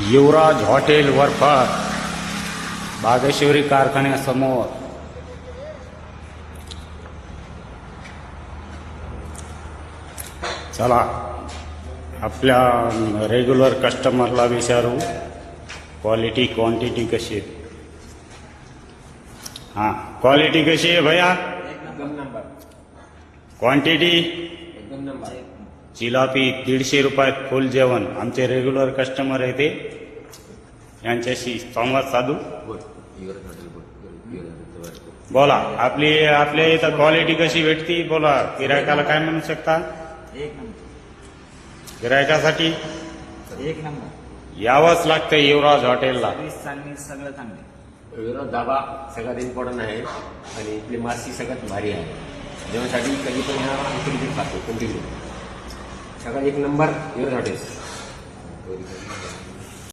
युवराज hotel वरफार Bageshwari कारखान्यासमोर चला आपल्या regular कस्टमरला विचारू क्वालिटी क्वांटिटी कशी आहे? हां क्वालिटी कशी आहे भैया? क्वांटिटी एकदम नंबर. जिलापी दीडशे रुपयात फुल जेवण. आमचे रेग्युलर कस्टमर आहे ते. यांच्याशी संवाद साधू. बोल आपली आपल्या इथं क्वालिटी कशी भेटती? बोला गिरायकाला काय म्हणू शकता? एक नंबर. गिरायकासाठी? एक नंबर. यावंच लागतं युवराज हॉटेलला. सगळं चांगले. युवराज दाबा सगळ्यात इम्पॉर्टंट आहे आणि इथली मासी सगळ्यात भारी आहे. जेवणासाठी कधी पण खातो कंटिन्यू सगळा एक नंबर युवराज हॉटेल